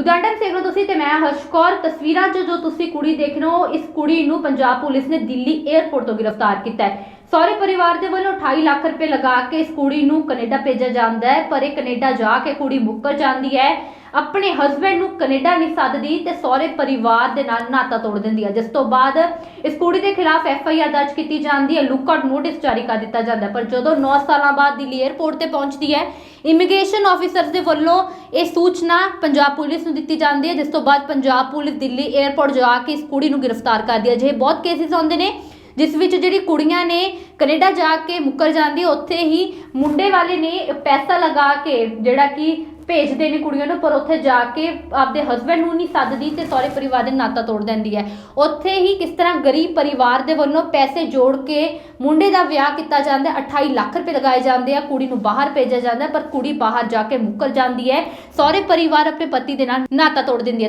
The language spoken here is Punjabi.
ਉਦਘਾਟਨ ਦੇਖ ਰਹੇ ਹੋ ਤੁਸੀਂ ਤੇ ਮੈਂ ਹਰਸ਼ ਕੌਰ, ਤਸਵੀਰਾਂ 'ਚ ਜੋ ਤੁਸੀਂ ਕੁੜੀ ਦੇਖ ਰਹੇ ਹੋ, ਇਸ ਕੁੜੀ ਨੂੰ ਪੰਜਾਬ ਪੁਲਿਸ ਨੇ ਦਿੱਲੀ 에ਅਰਪੋਰਟ ਤੋਂ ਗ੍ਰਿਫਤਾਰ ਕੀਤਾ ਹੈ। ਸਹੁਰੇ ਪਰਿਵਾਰ ਦੇ ਵੱਲੋਂ 28 ਲੱਖ ਰੁਪਏ ਲਗਾ ਕੇ ਇਸ ਕੁੜੀ ਨੂੰ ਕੈਨੇਡਾ ਭੇਜਿਆ ਜਾਂਦਾ ਹੈ, ਪਰ ਇਹ ਕੈਨੇਡਾ ਜਾ ਕੇ ਕੁੜੀ ਮੁੱਕਰ ਜਾਂਦੀ ਹੈ। ਆਪਣੇ ਹਸਬੰਡ ਨੂੰ ਕੈਨੇਡਾ ਨਹੀਂ ਸੱਦਦੀ ਤੇ ਸਹੁਰੇ ਪਰਿਵਾਰ ਦੇ ਨਾਲ ਨਾਤਾ ਤੋੜ ਦਿੰਦੀ ਹੈ। ਜਿਸ ਤੋਂ ਬਾਅਦ ਇਸ ਕੁੜੀ ਦੇ ਖਿਲਾਫ ਐਫ ਆਈ ਆਰ ਦਰਜ ਕੀਤੀ ਜਾਂਦੀ ਹੈ। ਲੁੱਕਆਊਟ ਨੋਟਿਸ ਜਾਰੀ ਕਰ ਦਿੱਤਾ ਜਾਂਦਾ ਪਰ ਜਦੋਂ 9 ਸਾਲਾਂ ਬਾਅਦ ਦਿੱਲੀ 에ਅਰਪੋਰਟ ਤੇ ਪਹੁੰਚਦੀ ਹੈ ਇਮੀਗ੍ਰੇਸ਼ਨ ਆਫੀਸਰਸ ਦੇ ਵੱਲੋਂ ਇਹ ਸੂਚਨਾ ਪੰਜਾਬ ਪੁਲਿਸ ਨੂੰ ਦਿੱਤੀ ਜਾਂਦੀ ਹੈ। ਜਿਸ ਤੋਂ ਬਾਅਦ ਪੰਜਾਬ ਪੁਲਿਸ ਦਿੱਲੀ 에ਅਰਪੋਰਟ ਜਾ ਕੇ ਇਸ ਕੁੜੀ ਨੂੰ ਗ੍ਰਿਫਤਾਰ ਕਰਦੀ ਹੈ। ਜੇ ਬਹੁਤ ਕੇਸਿਸ ਆਉਂਦੇ ਨੇ, ਜਿਸ ਵਿੱਚ ਜਿਹੜੀ ਕੁੜੀਆਂ ਨੇ ਕੈਨੇਡਾ ਜਾ ਕੇ ਮੁੱਕਰ ਜਾਂਦੀ, ਉੱਥੇ ਹੀ ਮੁੰਡੇ ਵਾਲੇ ਨੇ ਪੈਸਾ ਲਗਾ ਕੇ ਜਿਹੜਾ ਕਿ ਭੇਜਦੇ ਨੇ ਕੁੜੀਆਂ ਨੂੰ, ਪਰ ਉੱਥੇ ਜਾ ਕੇ ਆਪਦੇ ਹਸਬੰਡ ਨੂੰ ਨਹੀਂ ਸੱਦਦੀ ਤੇ ਸਹੁਰੇ ਪਰਿਵਾਰ ਦੇ ਨਾਤਾ ਤੋੜ ਦਿੰਦੀ ਹੈ। ਉੱਥੇ ਹੀ ਕਿਸ ਤਰ੍ਹਾਂ ਗਰੀਬ ਪਰਿਵਾਰ ਦੇ ਵੱਲੋਂ ਪੈਸੇ ਜੋੜ ਕੇ ਮੁੰਡੇ ਦਾ ਵਿਆਹ ਕੀਤਾ ਜਾਂਦਾ ਹੈ। 28 ਲੱਖ ਰੁਪਏ ਲਗਾਏ ਜਾਂਦੇ ਆ, ਕੁੜੀ ਨੂੰ ਬਾਹਰ ਭੇਜਿਆ ਜਾਂਦਾ ਹੈ, ਪਰ ਕੁੜੀ ਬਾਹਰ ਜਾ ਕੇ ਮੁੱਕਰ ਜਾਂਦੀ ਹੈ। ਸਹੁਰੇ ਪਰਿਵਾਰ ਆਪਣੇ ਪਤੀ ਦੇ ਨਾਲ ਨਾਤਾ ਤੋੜ ਦਿੰਦੀ ਹੈ।